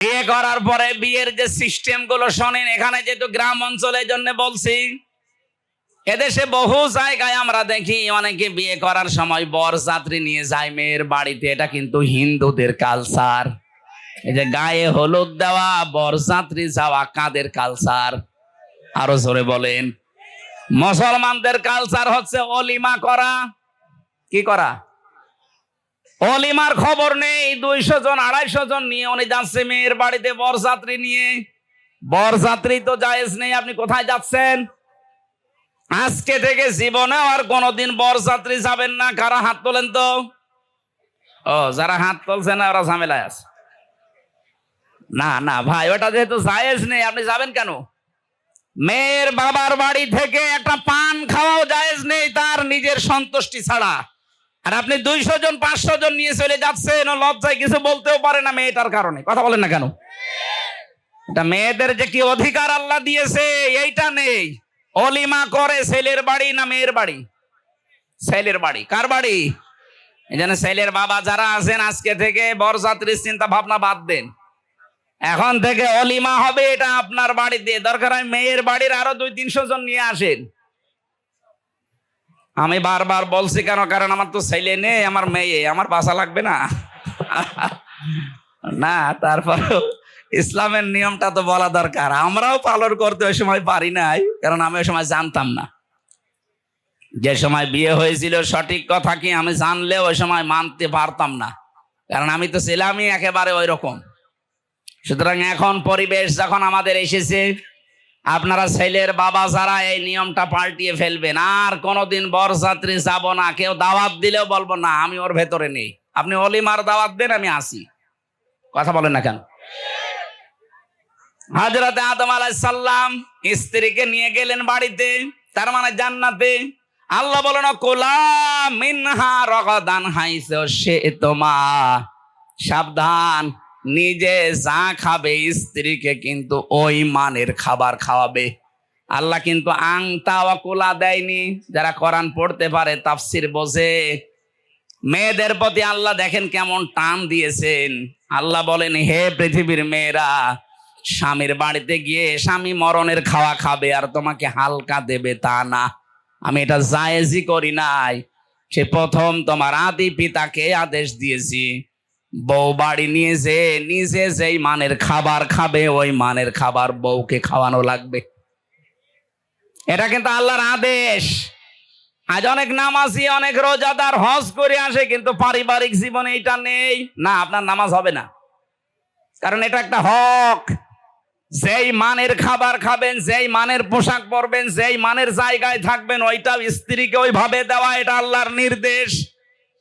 বিয়ে করার পরে বিয়ের যে সিস্টেমগুলো শোনেন, এখানে যেহেতু গ্রাম অঞ্চলের জন্য বলছি, এদেশে বহু জায়গায় আমরা দেখি, অনেকে বিয়ে করার সময় বর যাত্রী নিয়ে যায়, মেয়ের বাড়িতে, এটা কিন্তু হিন্দুদের কালচার এই যে গায়ে হলুদ দেওয়া বর যাত্রী যাওয়া, কাদের কালচার আরও জোরে বলেন। মুসলমানদের কালচার হচ্ছে অলিমা করা। কি করা? অলিমার খবর নেই, দুইশো জন, আড়াইশো জন নিয়ে উনি যাচ্ছে মেয়ের বাড়িতে বরযাত্রী নিয়ে। বরযাত্রী তো জায়েজ নেই, আপনি কোথায় যাচ্ছেন? আজকে থেকে জীবনে আর কোনোদিন বরযাত্রী যাবেন না, কারা হাত তোলেন তো? ও, যারা হাত তুলছে না, ওরা ঝামেলায় আছে। না না, ভাই, ওটা যেহেতু জায়েজ নেই, আপনি যাবেন কেন? মেয়ের বাবার বাড়ি থেকে একটা পান খাওয়াও জায়েজ নেই, তার নিজের সন্তুষ্টি ছাড়া। আর আপনি দুইশো জন, পাঁচশো জন নিয়ে চলে যাচ্ছেন লজ্জায় কিছু বলতেও পারে না মেয়েটার কারণে। কথা বলেন না কেন? এটা মেয়েদের যে কি অধিকার আল্লাহ দিয়েছে, এইটা নেই। অলিমা করে ছেলের বাড়ি না মেয়ের বাড়ি? ছেলের বাড়ি। কার বাড়ি? এই ছেলের বাবা যারা আছেন, আজকে থেকে বরযাত্রীর চিন্তা ভাবনা বাদ দেন। এখন থেকে অলিমা হবে, এটা আপনার বাড়িতে। দরকার হয় মেয়ের বাড়ির আরও দুই তিনশো জন নিয়ে আসেন। আমি বারবার বলছি কেন? কারণ আমার তো ছেলে নেই, আমার মেয়ে, আমার বাসা লাগবে না। না, তারপরেও ইসলামের নিয়মটা তো বলা দরকার। আমরাও পালন করতে ওই সময় পারি নাই, কারণ আমি ওই সময় জানতাম না। যে সময় বিয়ে হয়েছিল, সঠিক কথা কি আমি জানলেও ওই সময় মানতে পারতাম না। কারণ আমি তো ছিলামই একেবারে ওই রকম। সুতরাং এখন পরিবেশ যখন আমাদের এসেছে আপনারা ছেলের বাবা যারা, এই নিয়মটা পাল্টিয়ে ফেলবেন। আর কোনোদিন বরযাত্রী যাব না, কেউ দাওয়াত দিলেও বলব, না, আমি ওর ভেতরে নেই। আপনি অলিমার দাওয়াত দেন, আমি আসি। কথা বলেন না কেন? হাজরতে আদম আলাইসাল্লাম স্ত্রীকে নিয়ে গেলেন বাড়িতে, তার মানে জান্নাতে। আল্লাহ বলেন, কোলা মিনহা রগদান হাইছে সে তোমা, সাবধান। নিজে যা খাবে স্ত্রীকে কিন্তু ওই মানের খাবার খাওয়াবে। আল্লাহ কিন্তু আংতা কোলা দেয়নি। যারা কোরআন পড়তে পারে, তাফসির বোঝে। মেয়েদের প্রতি আল্লাহ দেখেন কেমন টান দিয়েছেন। আল্লাহ বলেন, হে পৃথিবীর মেয়েরা, স্বামীর বাড়িতে গিয়ে স্বামী মরণের খাওয়া খাবে আর তোমাকে হালকা দেবে তা না। আমি এটা জায়েজই করি নাই। সে প্রথম তোমার আদি পিতাকে আদেশ দিয়েছি। বউ বাড়ি নিয়ে যে নিজে যেই মানের খাবার খাবে, ওই মানের খাবার বউকে খাওয়ানো লাগবে। এটা কিন্তু আল্লাহর আদেশ। আজ অনেক নামাজি, অনেক রোজাদার হজ করে আসে, কিন্তু পারিবারিক জীবনে এটা নেই। না, আপনার নামাজ হবে না। কারণ এটা একটা হক। যেই মানের খাবার খাবেন, যেই মানের পোশাক পরবেন, যেই মানের জায়গায় থাকবেন ওইটা স্ত্রীকে ওইভাবে দেওয়া, এটা আল্লাহর নির্দেশ।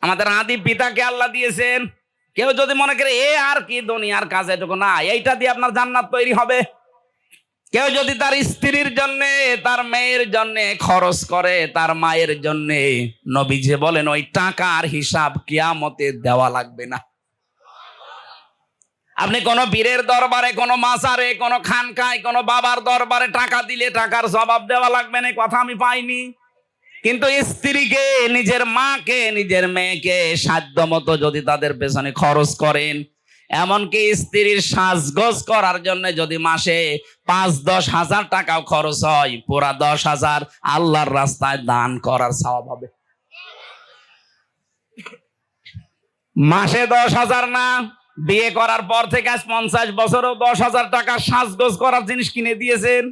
আমাদের আদি পিতাকে আল্লাহ দিয়েছেন। কেউ যদি মনে করে, এ আর কি দুনিয়ার কাজ এটুকু না, এইটা দিয়ে আপনার জান্নাত তৈরি হবে? কেউ যদি তার স্ত্রীর জন্য, তার মেয়ের জন্য খরচ করে, তার মায়ের জন্য, নবীজে বলেন, ওই টাকার হিসাব কিয়ামতে দেওয়া লাগবে না। আপনি কোন বীরের দরবারে, কোন মাসারে কোন খানকায়, কোন বাবার দরবারে টাকা দিলে টাকার জবাব দেওয়া লাগবে না কথা আমি পাইনি। কিন্তু স্ত্রীকে, নিজের মাকে, নিজের মেয়েকে সাধ্য মতো যদি তাদের পেছনে খরচ করেন, এমনকি স্ত্রীর সাজগোজ করার জন্য যদি মাসে পাঁচ, দশ হাজার টাকাও খরচ হয়, পুরা দশ হাজার আল্লাহর রাস্তায় দান করার স্বভাব হবে। মাসে দশ হাজার না, বিয়ে করার পর থেকে আজ পঞ্চাশ বছরও দশ হাজার টাকা সাজগোজ করার জিনিস কিনে দিয়েছেন।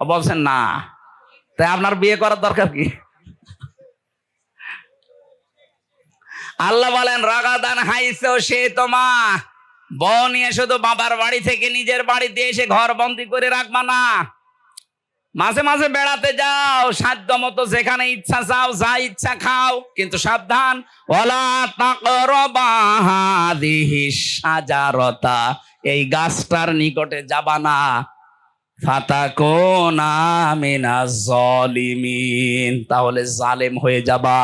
বলছেন, না। তাই আপনার বিয়ে করার দরকার কি? আল্লাহ বলেন, রাগাদান হাইছে সে তোমা বউ নিয়ে শুধু বাবার বাড়ি থেকে নিজের বাড়িতে এসে ঘর বন্দি করে রাখবা না। মাঝে মাঝে বেড়াতে যাও, সাধ্য মতো যেখানে ইচ্ছা চাও যা ইচ্ছা খাও, কিন্তু সাবধান। ওলা তাকরবাহাদিহি সাজারতা। এই গাছটার নিকটে যাবা না। তাহলে জালেম হয়ে যাবা।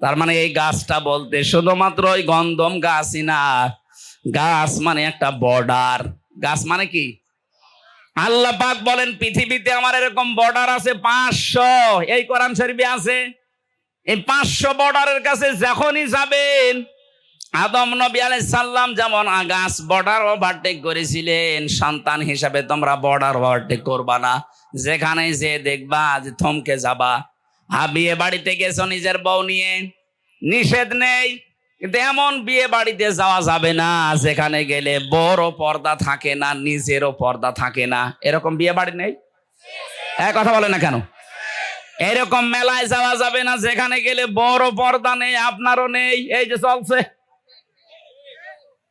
তার মানে এই গাছটা বলতে শুধুমাত্র ওই গন্ধম গাছই না। গাছ মানে একটা বর্ডার। গাছ মানে কি? আল্লাহ পাক বলেন, পৃথিবীতে আমার এরকম বর্ডার আছে পাঁচশো। এই কোরআন শরীফে আছে, এই পাঁচশো বর্ডারের কাছে যখনই যাবেন আদম নবী সাল্লাম যেমন গাছ বর্ডার ওভারটেক করেছিলেন, সন্তান হিসাবে তোমরা বর্ডার ওভারটেক করবা না। যেখানে যে দেখবা যে থমকে যাবা। বিয়ে বাড়িতে গেছো নিজের বউ নিয়ে? নিষেধ নেই। কিন্তু এমন বিয়ে বাড়িতে যাওয়া যাবে না, যেখানে গেলে বড় পর্দা থাকে না, নিজেরও পর্দা থাকে না। এরকম বিয়ে বাড়ি নেই? এক কথা বলে না কেন? এরকম মেলায় যাওয়া যাবে না, যেখানে গেলে বড় পর্দা নেই, আপনারও নেই, এই যে চলছে।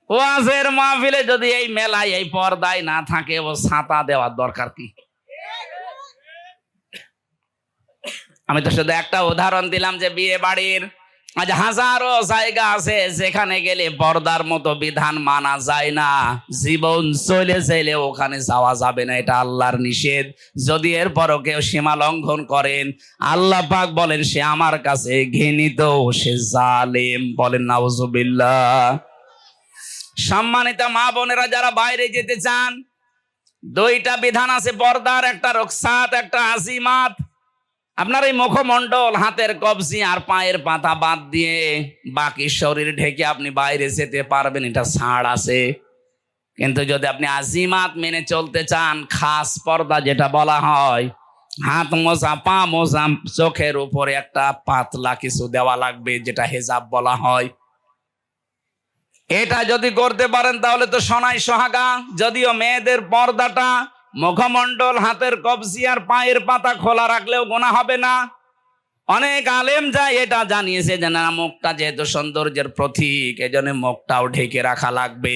ওয়াজের মাহফিলে যদি এই মেলায় এই পর্দায় না থাকে, ও ছাতা দেওয়ার দরকার কি? আমি তো শুধু একটা উদাহরণ দিলাম যে বিয়ে বাড়ির আজ হাজারো জায়গা আছে, যেখানে গেলে পর্দার মতো বিধান মানা যায় না। জীবন চলে চাইলে ওখানে যাওয়া যাবে না, এটা আল্লাহর নিষেধ। যদি এরপরও কেউ সীমা লঙ্ঘন করেন, আল্লাহ পাক বলেন, সে আমার কাছে ঘৃণিত, সে জালেম। বলেন, নাউজুবিল্লাহ। সম্মানিত মা বোনেরা, যারা বাইরে যেতে চান, দুইটা বিধান আছে, পর্দার একটা রক্সাত, একটা আসিমাত আপনার এই মুখমণ্ডল, হাতের কবজি আর পায়ের পাতা বাদ দিয়ে বাকি শরীর ঢেকে আপনি বাইরে যেতে পারবেন, এটা ছাড় আছে। কিন্তু যদি আপনি আজিমাত মেনে চলতে চান, খাস পর্দা যেটা বলা হয়, হাত মোজা, পা মোজা, চোখের উপরে একটা পাতলা কিছু দেওয়া লাগবে, যেটা হেজাব বলা হয়। এটা যদি করতে পারেন তাহলে তো সোনাই সোহাগা, যদিও মেয়েদের পর্দাটা মুখমণ্ডল, হাতের কবজি আর পায়ের পাতা খোলা রাখলেও গোনা হবে না। অনেক আলেম যায় এটা জানিয়েছে যে, না মুখটা যেহেতু সৌন্দর্যের প্রতীক, এজন্য মুখটাও ঢেকে রাখা লাগবে।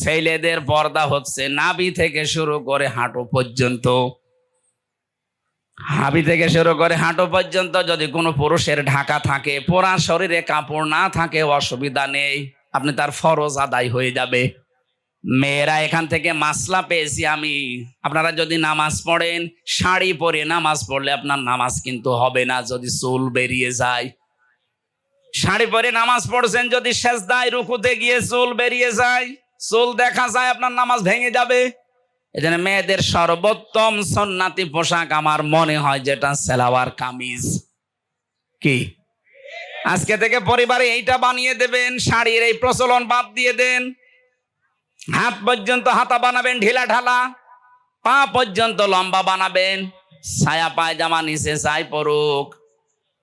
ছেলেদের পর্দা হচ্ছে নাভি থেকে শুরু করে হাঁটু পর্যন্ত। হাবি থেকে শুরু করে হাঁটু পর্যন্ত যদি কোনো পুরুষের ঢাকা থাকে পোড়া শরীরে কাপড় না থাকে, অসুবিধা নেই। আপনি তার ফরজ আদায় হয়ে যাবে। মেয়েরা, এখান থেকে মাসলা পেয়েছি আমি। আপনারা যদি নামাজ পড়েন, শাড়ি পরে নামাজ পড়লে আপনার নামাজ কিন্তু হবে না যদি চুল বেরিয়ে যায়। শাড়ি পরে নামাজ পড়ছেন যদি শেষদায় রুকুতে গিয়ে চুল বেরিয়ে যায়, চুল দেখা যায় আপনার নামাজ ভেঙে যাবে। এজন্য মেয়েদের সর্বোত্তম সন্ন্যাতি পোশাক আমার মনে হয় যেটা সেলাওয়ার কামিজ। কি? আজকে থেকে পরিবারে এইটা বানিয়ে দেবেন, শাড়ির এই প্রচলন বাদ দিয়ে দেন। হাত পর্যন্ত হাতা বানাবেন, ঢিলা ঢালা। পা পর্যন্ত লম্বা বানাবেন। ছায়া পায়জামা নিচে চাই পরুক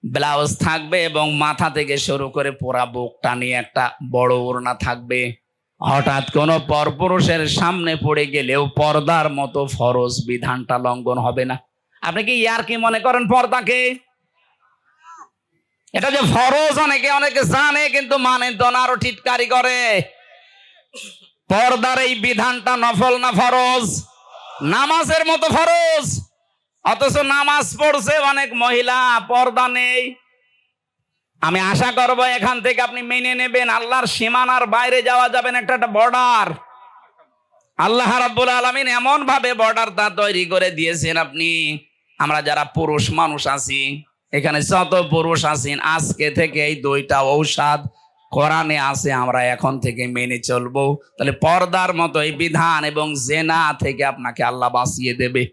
ব্লাউজ থাকবে এবং মাথা থেকে শুরু করে পোড়া বুক টানিয়ে একটা বড় ওড়না থাকবে। হঠাৎ কোনো পরপুরুষের সামনে পড়ে গেলেও পর্দার মতো ফরজ বিধানটা লঙ্ঘন হবে না। আপনি কি ইয়ার কি মনে করেন পর্দাকে? এটা যে ফরজ, অনেকে অনেকে জানে, কিন্তু মানে না, আরও করে। পর্দার এই বিধানটা নফল না ফরজ? নামাজের মতো ফরজ। অথচ নামাজ পড়ছে অনেক মহিলা, পর্দা নেই। আমি আশা করব এখান থেকে আপনি মেনে নেবেন, আল্লাহর সীমানার বাইরে যাওয়া যাবেন একটা একটা বর্ডার আল্লাহ রাব্বুল আলামিন এমন ভাবে বর্ডারটা তৈরি করে দিয়েছেন আপনি। আমরা যারা পুরুষ মানুষ আছি এখানে যত পুরুষ আছেন, আজকে থেকে এই দুইটা ঔষধ কোরআনে আছে, আমরা এখন থেকে মেনে চলবো। তাহলে পর্দার মতো এই বিধান এবং জেনা থেকে আপনাকে আল্লাহ বাঁচিয়ে দেবে।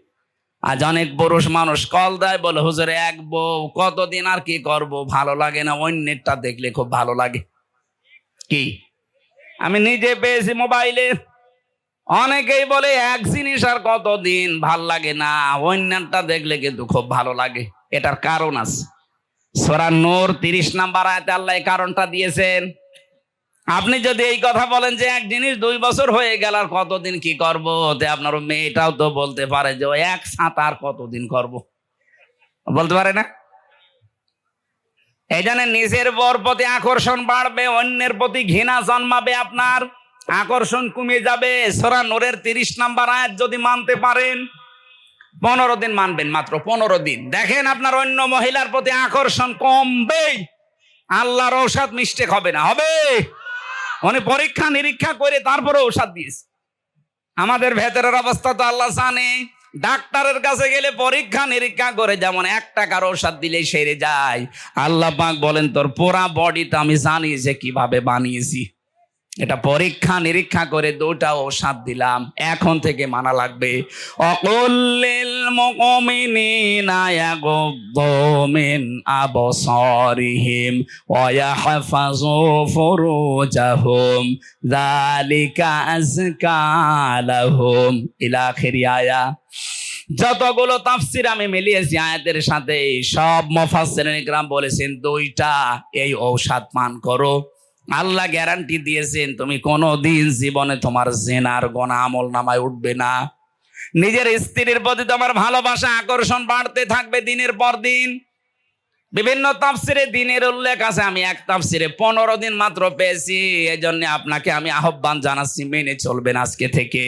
আজ অনেক পুরুষ মানুষ কল দেয়, বলে, হুজুরে, এক বউ, কতদিন আর কি করব? ভালো লাগে না, অন্যেরটা দেখলে খুব ভালো লাগে। কি? আমি নিজে পেয়েছি মোবাইলে। অনেকেই বলে, এক জিনিস আর কতদিন ভালো লাগে না অন্যটা দেখলে কিন্তু খুব ভালো লাগে। এটার কারণ আছে। সোরা নূর তিরিশ নাম্বার আয়তে আল্লাহ এই কারণটা দিয়েছেন। আপনি যদি এই কথা বলেন যে এক জিনিস দুই বছর হয়ে গেল, আর কতদিন কি করব? তে আপনার মেয়েটাও তো বলতে পারে যে এক সাঁতার কতদিন করব? বলতে পারে না? এই জানেন নিজের বর প্রতি আকর্ষণ বাড়বে, অন্যের প্রতি ঘৃণা জন্মাবে আপনার। আকর্ষণ কমে যাবে। সোরা নোরের তিরিশ নাম্বার আয়াত যদি মানতে পারেন পনেরো দিন মানবেন মাত্র, পনেরো দিন। দেখেন আপনার অন্য মহিলার প্রতি আকর্ষণ কমবেই। আল্লাহর ঔষধ মিস্টেক হবে না, হবে। উনি পরীক্ষা নিরীক্ষা করে তারপরে ঔষধ দিয়েছে। আমাদের ভেতরের অবস্থা তো আল্লাহ জানে। ডাক্তারের কাছে গেলে পরীক্ষা নিরীক্ষা করে যেমন এক টাকার ঔষধ দিলেই সেরে যায়। আল্লাহ পাক বলেন, তোর পুরা বডিটা আমি জানি যে কীভাবে বানিয়েছি। এটা পরীক্ষা নিরীক্ষা করে দুটা ঔষধ দিলাম। এখন থেকে মানা লাগবে অকল্লিল মুমিনিনা ইয়াগুদ্দু মিন আবসারিহিম ওয়া ইয়াহফাযু ফুরুজাহুম, যালিকা আযকা লাহুম। ইলা আখিরি আয়া। যতগুলো তাফসির আমি মিলিয়েছি আয়াতের সাথে, সব মুফাসসিরিন ইকরাম বলেছেন, দুইটা এই ঔষধ পান করো। আল্লাহ গ্যারান্টি দিয়েছেন, তুমি কোনো দিন জীবনে তোমার জেনার গোনা আমল নামায় উঠবে না। নিজের স্ত্রীর প্রতি তোমার ভালোবাসা, আকর্ষণ বাড়তে থাকবে দিনের পর দিন। বিভিন্ন তাফসিরে দিনের উল্লেখ আছে, আমি এক তাফসিরে পনেরো দিন মাত্র পেয়েছি। এই জন্য আপনাকে আমি আহ্বান জানাচ্ছি, মেনে চলবেন আজকে থেকে।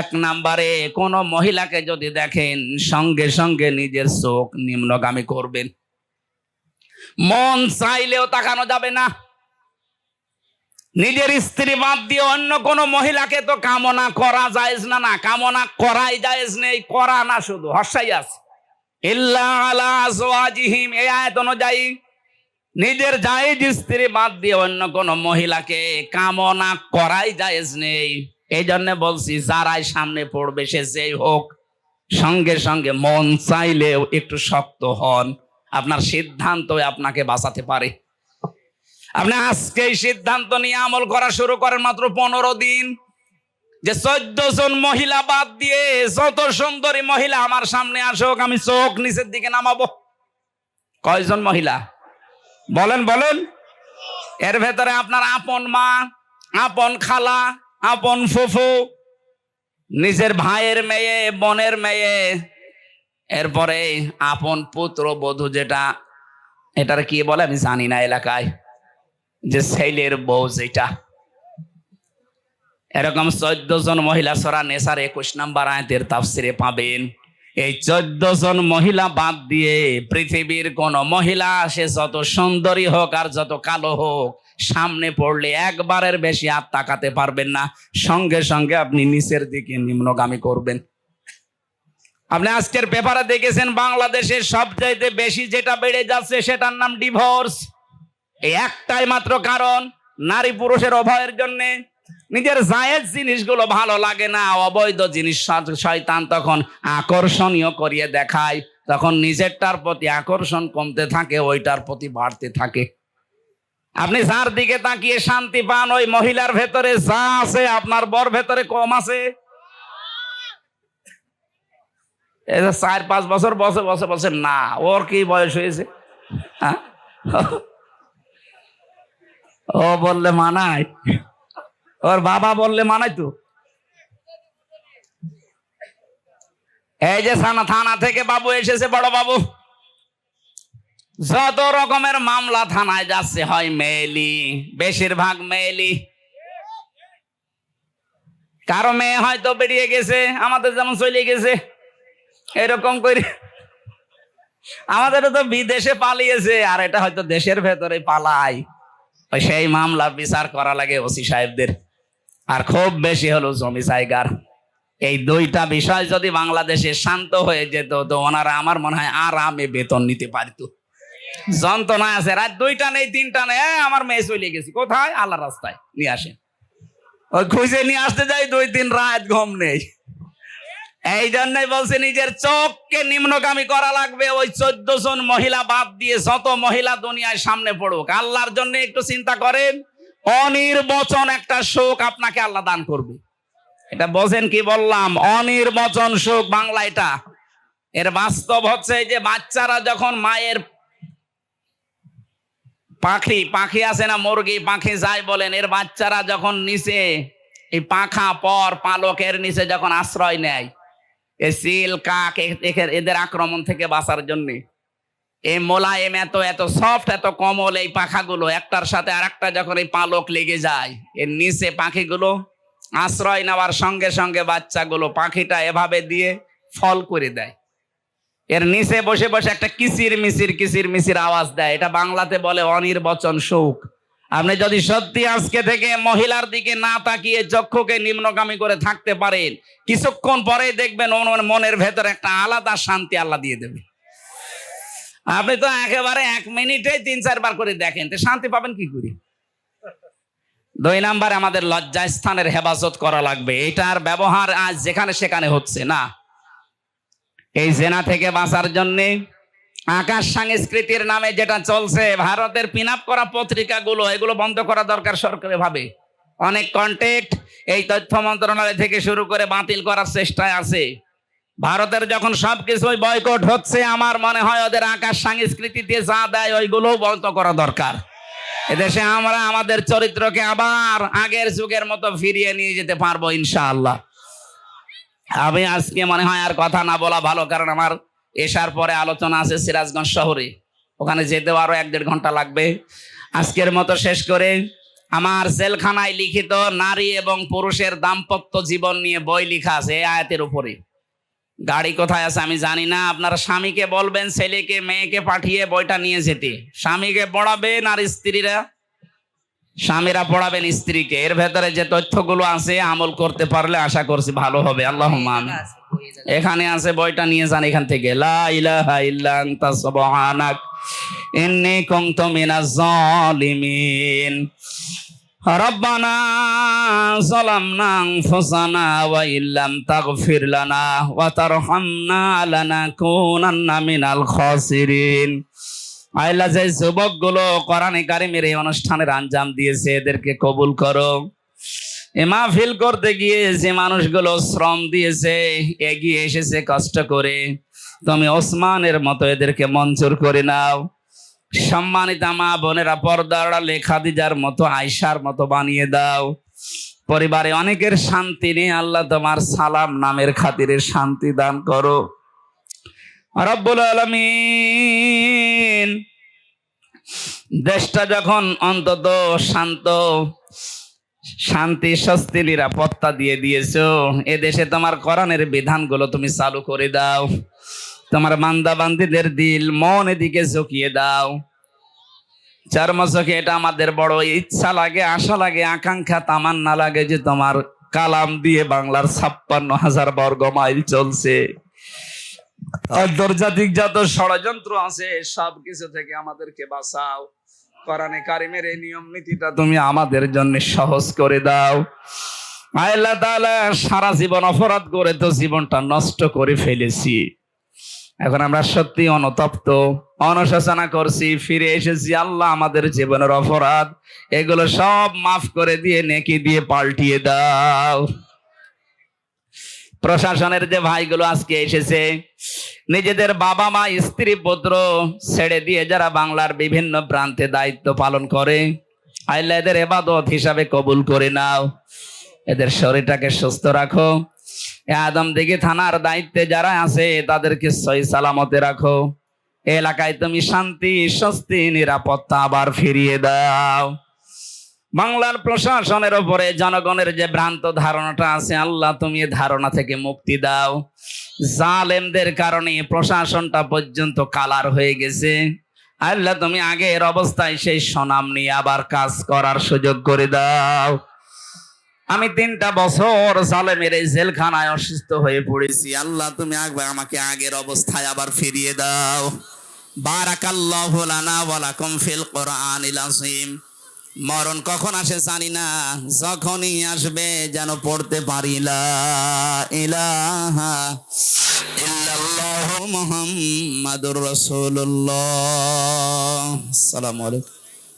এক নাম্বারে, কোনো মহিলাকে যদি দেখেন, সঙ্গে সঙ্গে নিজের চোখ নিম্নগামী করবেন। মন চাইলেও তাকানো যাবে না। নিজের স্ত্রী বাদ দিয়ে অন্য কোন মহিলাকে তো কামনা করা যায় না না? কামনা করাই যায় নেই করা না শুধু, হর্ষাই আছে। ইল্লা আলা আজওয়াজিহিম, এই আয়াত অনুযায়ী নিজের জায়েজ স্ত্রী বাদ দিয়ে অন্য কোন মহিলাকে কামনা করাই জায়েজ নেই। এই জন্য বলছি, যারাই সামনে পড়বে, সে যেই হোক, সঙ্গে সঙ্গে মন চাইলেও একটু শক্ত হন। আপনার সিদ্ধান্ত আপনাকে বাঁচাতে পারে। আপনি আজকে সিদ্ধান্ত নিয়ে আমল করা শুরু করেন মাত্র পনেরো দিন। যে চোদ্দ জন মহিলা বাদ দিয়ে যত সুন্দরী মহিলা আমার সামনে আসুক, আমি চোখ নিচের দিকে নামাবো। কয়জন মহিলা? বলেন বলেন। এর ভেতরে আপনার আপন মা, আপন খালা, আপন ফুফু, নিজের ভাইয়ের মেয়ে, বোনের মেয়ে, এরপরে আপন পুত্র বধূ যেটা, এটার কি বলে আমি জানি না এলাকায়। যে ছেলের বউ যেটা। এরকম চোদ্দ জন মহিলা সরা নেশার একুশ নাম্বার আয়তের তাফসিরে পাবেন। এই চোদ্দ জন মহিলা বাদ দিয়ে পৃথিবীর কোন মহিলা, সে যত সুন্দরী হোক আর যত কালো হোক, সামনে পড়লে একবারের বেশি আর তাকাতে পারবেন না। সঙ্গে সঙ্গে আপনি নিচের দিকে নিম্নগামী করবেন। আপনি আজকের পেপারে দেখেছেন বাংলাদেশের সবচাইতে বেশি যেটা বেড়ে যাচ্ছে, সেটার নাম ডিভোর্স। এই একটাই মাত্র কারণ, নারী পুরুষের অভয়ের জন্য নিজের জায়েজ জিনিসগুলো ভালো লাগে না, অবৈধ জিনিস শয়তান তখন আকর্ষণীয় করিয়ে দেখায়, তখন নিজেরটার প্রতি আকর্ষণ কমতে থাকে, ওইটার প্রতি বাড়তে থাকে। আপনি যার দিকে তাকিয়ে শান্তি পান, ওই মহিলার ভেতরে যা আছে, আপনার বর ভেতরে কম আছে। চার পাঁচ বছর বসে বসে বসে না, ওর কি বয়স হয়েছে? হ্যাঁ? ও বললে মানায়। ওর বাবা বললে মানাই তো। এই যে থানা থেকে বাবু এসেছে, বড় বাবু। যত রকমের মামলা থানায় যাচ্ছে, হয় মেয়েলি, বেশিরভাগ মেয়েলি। কারও মেয়ে হয়তো বেরিয়ে গেছে, আমাদের যেমন চলে গেছে, এরকম করে। আমাদের তো বিদেশে পালিয়েছে, আর এটা হয়তো দেশের ভেতরে পালায়। ওই সেই মামলা বিচার করা লাগে ওসি সাহেবদের। আর খুব বেশি হলো জমি জায়গার। এই দুইটা বিষয় যদি বাংলাদেশে শান্ত হয়ে যেত, তো ওনারা আমার মনে হয় আরামে বেতন নিতে পারত। যন্ত্রণা আছে, রাত দুইটা নেই, তিনটা নেই। আমার মেয়ে চলে গেছি। কোথায়? আল্লাহ রাস্তায়। নিয়ে আসেন। ওই খুঁজে নিয়ে আসতে যাই, দুই তিন রাত ঘুম নেই। এই জন্যই বলছে, নিজের চোখকে নিম্নগামী করা লাগবে। ওই চোদ্দ জন মহিলা বাদ দিয়ে যত মহিলা দুনিয়ায় সামনে পড়ুক, আল্লাহর জন্য একটু চিন্তা করেন। অনির্বচন একটা শোক আপনাকে আল্লাহ দান করবে। এটা বোঝেন কি বললাম? অনির্বচন শোক বাংলা এটা। এর বাস্তব হচ্ছে যে বাচ্চারা যখন মায়ের পাখি পাখি আছে না, মুরগি, পাখি যাই বলেন, এর বাচ্চারা যখন নিচে, এই পাখা পর পালকের নিচে যখন আশ্রয় নেয় সিল কাক এদের আক্রমণ থেকে বাঁচার জন্য। এই মোলায়েম এত এত সফট এত কমল এই পাখাগুলো। একটার সাথে আরেকটা যখন এই পালক লেগে যায়, এর নিচে পাখিগুলো আশ্রয় নেওয়ার সঙ্গে সঙ্গে বাচ্চাগুলো পাখিটা এভাবে দিয়ে ফল করে দেয়। এর নিচে বসে বসে একটা কিসির মিসির কিসির মিসির আওয়াজ দেয়। এটা বাংলাতে বলে অনির্বচন শোক। আপনি যদি সত্যি আজকে থেকে মহিলার দিকে না তাকিয়ে চক্ষুকে নিম্নগামী করে থাকতে পারেন, কিছুক্ষণ পরে দেখবেন মনের ভেতরে একটা আলাদা শান্তি আল্লাহ দিয়ে দেবে। আপনি তো একেবারে এক মিনিটে তিন চারবার করে দেখেন, তো শান্তি পাবেন কি করে? দুই নাম্বারে, আমাদের লজ্জা স্থানের হেফাজত করা লাগবে। এটার ব্যবহার আজ যেখানে সেখানে হচ্ছে না। এই জেনা থেকে বাঁচার জন্যে আকাশ সংস্কৃতির নামে যেটা চলছে, ভারতের পিন আপ করা পত্রিকাগুলো, এগুলো বন্ধ করা দরকার সরকারি ভাবে। অনেক কন্টেক্ট এই তথ্য মন্ত্রণালয় থেকে শুরু করে বাতিল করার চেষ্টায় আছে। ভারতের যখন সবকিছুই বয়কট হচ্ছে, আমার মনে হয় ওদের আকাশ সংস্কৃতিতে যা দেয় ওইগুলো বন্ধ করা দরকার। এদেশে আমরা আমাদের চরিত্রকে আবার আগের যুগের মতো ফিরিয়ে নিয়ে যেতে পারব, ইনশাআল্লাহ। আমি আজকে মনে হয় আর কথা না বলা ভালো, কারণ আমার এসার পরে আলোচনা আছে সিরাজগঞ্জ শহরে। ওখানে যেতেও আরও এক দেড় ঘণ্টা লাগবে। আজকের মতো শেষ করে আমার জেলখানায় লিখিত নারী এবং পুরুষের দাম্পত্য জীবন নিয়ে বই লিখা আছে এই আয়াতের উপরে। গাড়ি কোথায় আছে আমি জানি না। আপনারা স্বামীকে বলবেন, ছেলেকে, মেয়েকে পাঠিয়ে বইটা নিয়ে যেতে। স্বামীকে পড়াবে আর স্ত্রীরা। স্বামীরা পড়াবেন স্ত্রীকে এর ভেতরে যে তথ্যগুলো আছে আমল করতে পারলে আশা করছি ভালো হবে আল্লাহ এখানে আছে বইটা নিয়ে যান এখান থেকে লা ইলাহা ইল্লা আনতা সুবহানাক ইন্নী কুনতু মিনাজ জালিমিন ربنا ظلمنا أنفسنا وإن لم تغفر لنا وترحمنا لنكونن من الخاسرين আইলা যে যুবকগুলো কোরআনে কারিমের এই অনুষ্ঠানের আঞ্জাম দিয়েছে, এদেরকে কবুল করো। এ মাহফিল করতে গিয়ে যে মানুষগুলো শ্রম দিয়েছে, এগিয়ে এসেছে কষ্ট করে, তুমি ওসমানের মতো এদেরকে মঞ্জুর করে নাও। সম্মানিত মা বোনেরা পর্দারা লেখা দিজার মতো আয়সার মতো বানিয়ে দাও। পরিবারে অনেকের শান্তি নেই, আল্লাহ তোমার সালাম নামের খাতিরে শান্তি দান করো। রব্বুল আলমিন, দেশটা যখন অন্তত শান্ত, শান্তি, স্বস্তি, নিরাপত্তা দিয়ে দিয়েছ, এ দেশে তোমার কোরআনের বিধানগুলো তুমি চালু করে দাও, তোমার বান্দা বান্দিদের দিল মন এদিকে ঝুঁকিয়ে দাও। চার মাসকে এটা আমাদের বড় ইচ্ছা লাগে, আশা লাগে, আকাঙ্ক্ষা, তামান্না লাগে যে তোমার কালাম দিয়ে বাংলার ছাপ্পান্ন হাজার বর্গ মাইল চলছে। আন্তর্জাতিক যত ষড়যন্ত্র আছে, সব কিছু থেকে আমাদেরকে বাঁচাও। কারিমের এই নিয়ম নীতিটা তুমি আমাদের জন্য সহজ করে দাও। আল্লাহ সারা জীবন অপরাধ করে তো জীবনটা নষ্ট করে ফেলেছি। এখন আমরা সত্যি অনুতপ্ত, অনুশোচনা করছি, ফিরে এসেছি আল্লাহ আমাদের জীবনের অপরাধ। এগুলো সব মাফ করে দিয়ে, নেকি দিয়ে পাল্টিয়ে দাও। প্রশাসনের যে ভাইগুলো আজকে এসেছে, নিজেদের বাবা মা, স্ত্রী, পুত্র ছেড়ে দিয়ে যারা বাংলার বিভিন্ন প্রান্তে দায়িত্ব পালন করে আইলা এদের এবাদত হিসাবে কবুল করে নাও। এদের শরীরটাকে সুস্থ রাখো। আদম দিঘি থানার দায়িত্বে যারা আছে, তাদেরকে সই সালামতে রাখো। এলাকায় তুমি শান্তি, স্বস্তি, নিরাপত্তা আবার ফিরিয়ে দাও। বাংলার প্রশাসনের ওপরে জনগণের যে ভ্রান্ত ধারণাটা আছে, আল্লাহ তুমি ধারণা থেকে মুক্তি দাও। জালেমদের কারণে প্রশাসনটা পর্যন্ত কালার হয়ে গেছে। আল্লাহ তুমি আগের অবস্থায় সেই সনাম নিয়ে আবার কাজ করার সুযোগ করে দাও। আমি তিনটা বছর জালেমের এই জেলখানায় অসুস্থ হয়ে পড়েছি। আল্লাহ তুমি একবার আমাকে আগের অবস্থায় আবার ফিরিয়ে দাও। বারাকাল্লাহু লানা ওয়া লাকুম ফিল কোরআনিল আযীম। মরণ কখন আসে জানি না, যখনই আসবে যেন পড়তে পারি। ইলাহা ইল্লাল্লাহু মুহাম্মাদুর আসসালামু আলাইকুম।